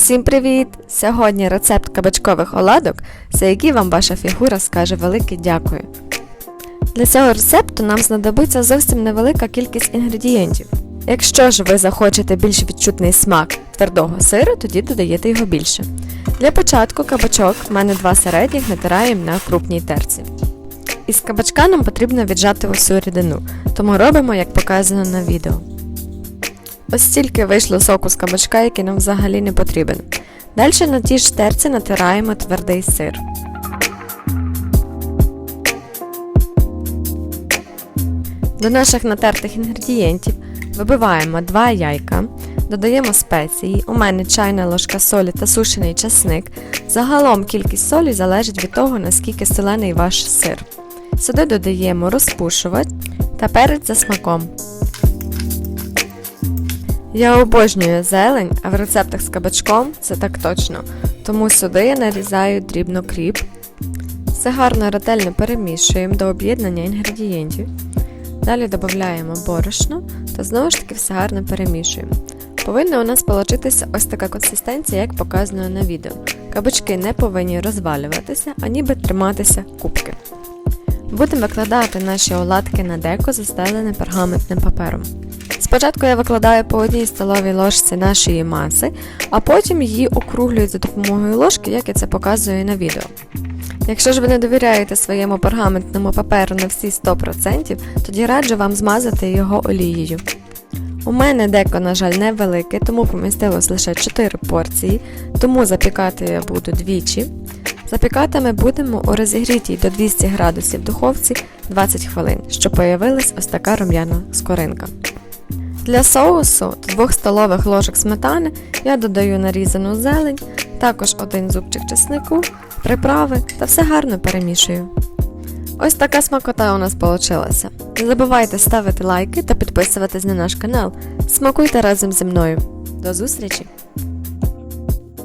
Всім привіт! Сьогодні рецепт кабачкових оладок, за який вам ваша фігура скаже велике дякую. Для цього рецепту нам знадобиться зовсім невелика кількість інгредієнтів. Якщо ж ви захочете більш відчутний смак твердого сиру, тоді додаєте його більше. Для початку кабачок в мене два середніх натираємо на крупній терці. Із кабачка нам потрібно віджати усю рідину, тому робимо, як показано на відео. Ось стільки вийшло соку з кабачка, який нам взагалі не потрібен. Далі на тій ж терці натираємо твердий сир. До наших натертих інгредієнтів вибиваємо 2 яйка, додаємо спеції, у мене чайна ложка солі та сушений часник. Загалом кількість солі залежить від того, наскільки солений ваш сир. Сюди додаємо розпушувач та перець за смаком. Я обожнюю зелень, а в рецептах з кабачком це так точно. Тому сюди я нарізаю дрібно кріп. Все гарно ретельно перемішуємо до об'єднання інгредієнтів. Далі додаємо борошно та знову ж таки все гарно перемішуємо. Повинна у нас получитися ось така консистенція, як показано на відео. Кабачки не повинні розвалюватися, а ніби триматися кубки. Будемо викладати наші оладки на деко, застелене пергаментним папером. Спочатку я викладаю по одній столовій ложці нашої маси, а потім її округлюю за допомогою ложки, як я це показую на відео. Якщо ж ви не довіряєте своєму пергаментному паперу на всі 100%, тоді раджу вам змазати його олією. У мене деко, на жаль, невелике, тому помістилось лише 4 порції, тому запікати я буду двічі. Запікати ми будемо у розігрітій до 200 градусів духовці 20 хвилин, щоб появилась ось така рум'яна скоринка. Для соусу до 2 столових ложок сметани я додаю нарізану зелень, також один зубчик чеснику, приправи та все гарно перемішую. Ось така смакота у нас вийшла. Не забувайте ставити лайки та підписуватись на наш канал. Смакуйте разом зі мною. До зустрічі!